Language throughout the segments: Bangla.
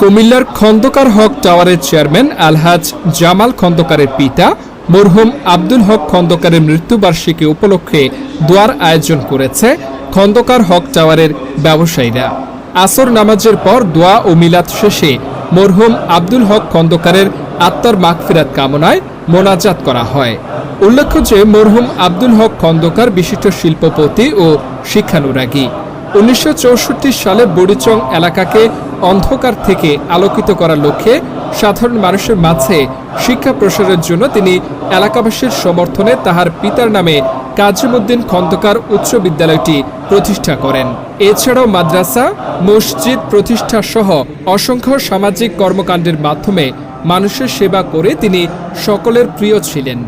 কুমিল্লার খন্দকার হক টাওয়ারের চেয়ারম্যান আলহাজ জামাল খন্দকারের পিতা, মরহুম আব্দুল হক খন্দকারের মৃত্যুবার্ষিকী উপলক্ষে দোয়ার আয়োজন করেছে খন্দকার হক টাওয়ারের ব্যবসায়ীরা। আসর নামাজের পর দোয়া ও মিলাদ শেষে মরহুম আব্দুল হক খন্দকারের আত্মার মাগফিরাত কামনায় মোনাজাত করা হয়। উল্লেখ্য যে মরহুম আব্দুল হক খন্দকার বিশিষ্ট শিল্পপতি ও শিক্ষানুরাগী। উনিশশো চৌষট্টি সালে বড়িচং এলাকাকে অন্ধকার থেকে আলোকিত করার লক্ষ্যে সাধারণ মানুষের মাঝে শিক্ষা প্রসারের জন্য তিনি এলাকাবাসীর সমর্থনে তাহার পিতার নামে কাজিমুদ্দিন খন্দকার উচ্চ বিদ্যালয়টি প্রতিষ্ঠা করেন। এছাড়াও মাদ্রাসা, মসজিদ প্রতিষ্ঠা সহ অসংখ্য সামাজিক কর্মকাণ্ডের মাধ্যমে মানুষের সেবা করে তিনি সকলের প্রিয় ছিলেন।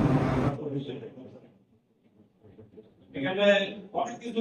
এখানে অনেক কিছু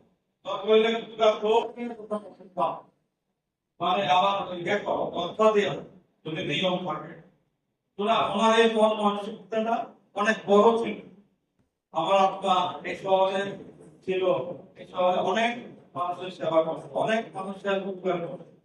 মানে আবার দেখো তোরা ওনার এই মন মানসিকতাটা অনেক বড় ছিল আমার আব্বা এই শহরে ছিল এই শহরে অনেক মানুষের সেবা করছে অনেক মানুষের উপকার করছে